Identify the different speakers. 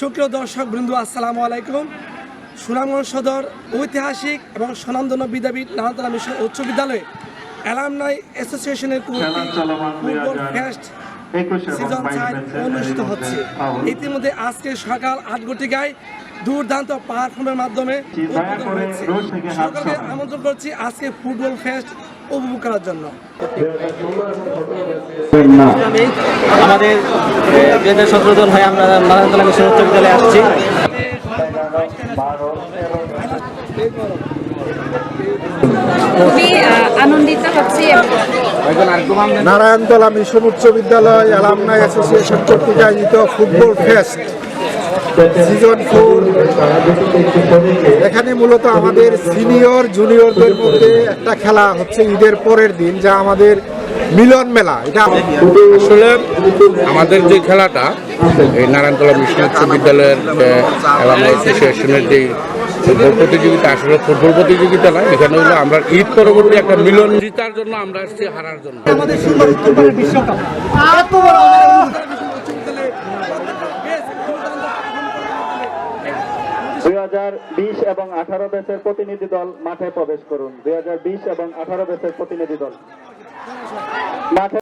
Speaker 1: সুপ্রিয় দর্শক বৃন্দু আসসালামু আলাইকুম। সুনামগঞ্জ সদর ঐতিহাসিক এবং স্বনামধন্য বিদ্যাপীঠ নানাতলা মিশন উচ্চ বিদ্যালয়ে অ্যালামনাই অ্যাসোসিয়েশনের ফুটবল ফেস্ট সিজন চার অনুষ্ঠিত হচ্ছে। ইতিমধ্যে আজকে সকাল আট ঘটিকায় দুর্দান্ত পারফর্মের মাধ্যমে উদ্বোধন হয়েছে। আমন্ত্রণ করছি আজকে ফুটবল ফেস্ট উপভোগ করার জন্য।
Speaker 2: আমাদের দুই হাজার সতেরো জন হয়ে আমরা নারায়ণতলা মিশন উচ্চ বিদ্যালয়ে আসছি।
Speaker 3: খুবই আনন্দিত হচ্ছি
Speaker 4: নারায়ণতলা মিশন উচ্চ বিদ্যালয় অ্যালামনাই অ্যাসোসিয়েশন কর্তৃক আয়োজিত ফুটবল ফেস্ট। সিজন ফোর এখানে মূলত আমাদের সিনিয়র জুনিয়রদের মধ্যে একটা খেলা হচ্ছে ঈদের পরের দিন যা আমাদের মিলন মেলা। এটা
Speaker 5: আসলে আমাদের যে খেলাটা এই নারায়ণতলা মিশন উচ্চ বিদ্যালয়ের অ্যাসোসিয়েশনের যে ফুটবল প্রতিযোগিতা আসলে ফুটবল প্রতিযোগিতা না এখানে হলো আমরা ঈদ পরবর্তী একটা মিলন জিতার জন্য আমরা আসছি হারার জন্য।
Speaker 1: আমাদের সুন্দর বিশ্বকাপ এত বড় আমাদের উত্তরবঙ্গের উচ্চ বিদ্যালয়ে বেশ দুর্দান্ত
Speaker 6: দুই হাজার বিশ এবং আঠারো ব্যাচের প্রতিনিধি দল মাঠে প্রবেশ করুন। দুই হাজার বিশ এবং আঠারো ব্যাচের প্রতিনিধি দল। মাঠে